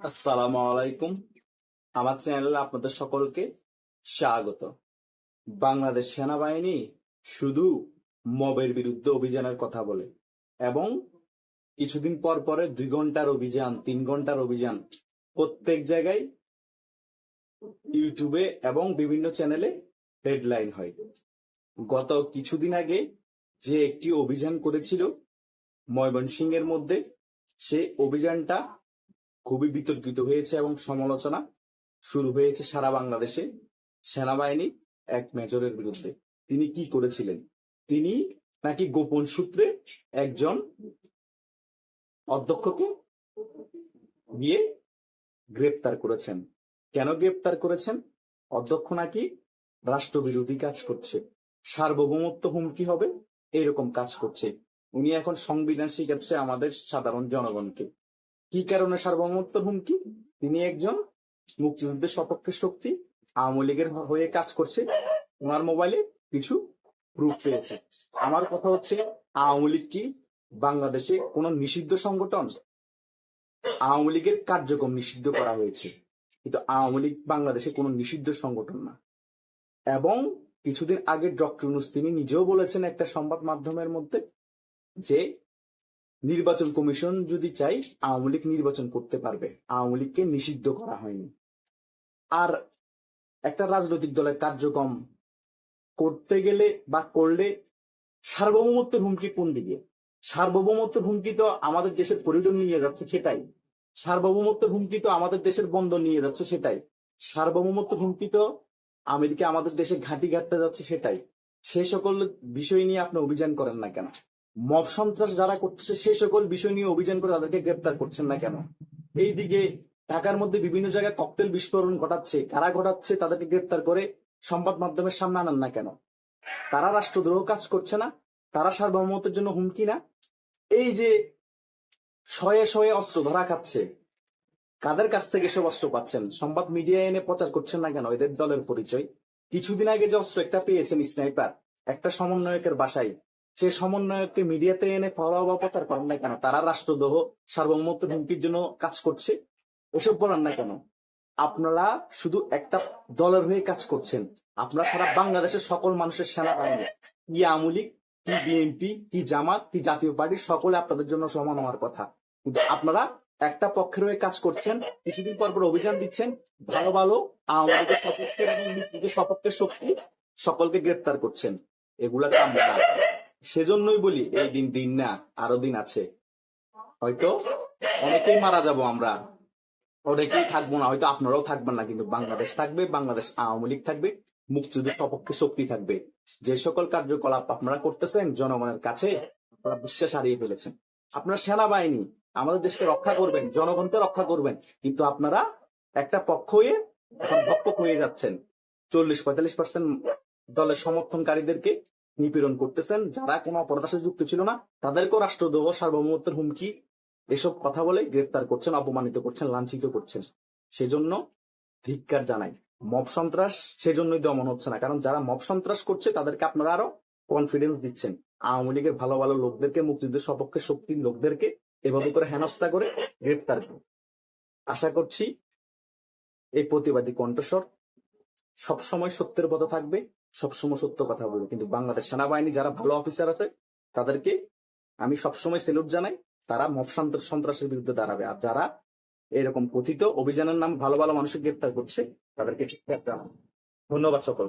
আসসালামু আলাইকুম আমার চ্যানেলে আপনাদের সকলকে স্বাগত। বাংলাদেশ সেনাবাহিনী শুধু মবের বিরুদ্ধে অভিযানের কথা বলে এবং কিছুদিন পর পরে দুই ঘণ্টার অভিযান, তিন ঘণ্টার অভিযান প্রত্যেক জায়গায় ইউটিউবে এবং বিভিন্ন চ্যানেলে হেডলাইন হয়। গত কিছুদিন আগে যে একটি অভিযান করেছিল ময়মনসিংহের মধ্যে, সেই অভিযানটা খুবই বিতর্কিত হয়েছে এবং সমালোচনা শুরু হয়েছে সারা বাংলাদেশে। সেনাবাহিনী এক মেজরের বিরুদ্ধে। তিনি কি করেছিলেন? তিনি নাকি গোপন সূত্রে একজন অধ্যক্ষকে গিয়ে গ্রেপ্তার করেছেন। কেন গ্রেপ্তার করেছেন? অধ্যক্ষ নাকি রাষ্ট্রবিরোধী কাজ করছে। সার্বভৌমত্ব হুমকি হবে এইরকম কাজ করছে। উনি এখন সংবিধান শিখাচ্ছে আমাদের সাধারণ জনগণকে। কি কারণে সার্বভৌমত্ব হুমকি? তিনি একজন মুক্তিযুদ্ধের সপক্ষে শক্তি, আওয়ামী লীগের হয়ে কাজ করছে। ওনার মোবাইলে কিছু প্রুফ পেয়েছে। আমার কথা হচ্ছে, আওয়ামী লীগ কি বাংলাদেশে কোন নিষিদ্ধ সংগঠন? আওয়ামী লীগের কার্যক্রম নিষিদ্ধ করা হয়েছে। কিন্তু আওয়ামী লীগ বাংলাদেশে কোনো নিষিদ্ধ সংগঠন না। এবং কিছুদিন আগে ডক্টর তিনি নিজেও বলেছেন একটা সংবাদ মাধ্যমের মধ্যে যে নির্বাচন কমিশন যদি চাই আওয়ামী লীগ নির্বাচন করতে পারবে। আওয়ামী লীগকে নিষিদ্ধ করা হয়নি। আর একটা রাজনৈতিক দলের কার্যক্রম করতে গেলে বা করলে সার্বভৌমত্বের হুমকি কোন দিকে? সার্বভৌমত্বের হুমকি তো আমাদের দেশের পরিজন নিয়ে যাচ্ছে সেটাই। সার্বভৌমত্বের হুমকি তো আমাদের দেশের বন্দর নিয়ে যাচ্ছে সেটাই। সার্বভৌমত্বের হুমকি তো আমেরিকা আমাদের দেশে ঘাঁটি ঘাটতে যাচ্ছে সেটাই। সে সকল বিষয় নিয়ে আপনি অভিযান করেন না কেন? মব সন্ত্রাস যারা করতেছে, সে সকল বিষয় নিয়ে অভিযান করে তাদেরকে গ্রেপ্তার করছেন না কেন? এইদিকে ঢাকার মধ্যে বিভিন্ন জায়গায় ককটেল বিস্ফোরণ ঘটাচ্ছে। কারা ঘটাচ্ছে তাদেরকে গ্রেপ্তার করে সংবাদ মাধ্যমের সামনে আনান না কেন? তারা রাষ্ট্রদ্রোহ কাজ করছে না? তারা সার্বভৌমত্বের জন্য হুমকি না? এই যে শয়ে শয়ে অস্ত্র ধরা খাচ্ছে, কাদের কাছ থেকে সব অস্ত্র পাচ্ছেন? সংবাদ মিডিয়া এনে প্রচার করছেন না কেন? এদের দলের পরিচয়? কিছুদিন আগে যে অস্ত্র একটা পেয়েছেন স্নাইপার, একটা সমন্বয়কের বাসায় সে সমন্বয়ককে মিডিয়াতে এনে ফলো বা প্রচার করেন না কেন? তারা রাষ্ট্রদ্রোহ, সার্বভৌমত্ব হুমকির জন্য কাজ করছে। এসব বলেন না কেন? আপনারা শুধু একটা দলের হয়ে কাজ করছেন। আপনারা সারা বাংলাদেশের সকল মানুষের সেনাবাহিনী, কি আওয়ামী কি বিএনপি, কি জামাত, কি জাতীয় পার্টি, সকলে আপনাদের জন্য সমান হওয়ার কথা। কিন্তু আপনারা একটা পক্ষের হয়ে কাজ করছেন, কিছুদিন পর পর অভিযান দিচ্ছেন, ভালো ভালো আওয়ামী লীগের সপক্ষের শক্তি সকলকে গ্রেপ্তার করছেন। এগুলা কাম সেজন্যই বলি, এই দিন দিন না, আরও দিন আছে। হয়তো অনেকেই মারা যাব আমরা। অনেকেই থাকব না, হয়তো আপনারাও থাকবেন না, কিন্তু বাংলাদেশ থাকবে, বাংলাদেশ আওয়ামী লীগ থাকবে, মুক্তিযুদ্ধের সপক্ষে শক্তি থাকবে। যে সকল কার্যকলাপ আপনারা করতেছেন, জনগণের কাছে আপনারা বিশ্বাস হারিয়ে ফেলেছেন। আপনারা সেনাবাহিনী, আমাদের দেশকে রক্ষা করবেন, জনগণকে রক্ষা করবেন, কিন্তু আপনারা একটা পক্ষ হয়ে এখন ভক্ষক হয়ে যাচ্ছেন। চল্লিশ পঁয়তাল্লিশ পার্সেন্ট দলের সমর্থনকারীদেরকে নিপীড়ন করতেছেন, যারা কোনো অপরাধের যুক্ত ছিল না, তাদেরকেও রাষ্ট্রদ্রোহ, সার্বভৌমত্বের হুমকি, এসব কথা বলে গ্রেফতার করছেন, অপমানিত করছেন, লাঞ্ছিত করছেন। সেজন্য ধিক্কার জানাই। মব সন্ত্রাস সেজন্যই দমন হচ্ছে না, কারণ যারা মব সন্ত্রাস করছে, তাদেরকে আপনারা আরও কনফিডেন্স দিচ্ছেন। আওয়ামী লীগের ভালো ভালো লোকদেরকে, মুক্তিযুদ্ধের সপক্ষে শক্তির লোকদেরকে এভাবে করে হেনস্থা করে গ্রেফতার করুন। আশা করছি এই প্রতিবাদী কণ্ঠস্বর সবসময় সত্যের পথে থাকবে সবসময় সত্য কথা বলবে। কিন্তু বাংলাদেশ সেনাবাহিনী যারা ভালো অফিসার আছে, তাদেরকে আমি সবসময় সেলুট জানাই, তারা মব সন্ত্রাস- সন্ত্রাসের বিরুদ্ধে দাঁড়াবে। আর যারা এরকম কথিত অভিযানের নাম ভালো ভালো মানুষের গ্রেপ্তার করছে, তাদেরকে ধন্যবাদ সকল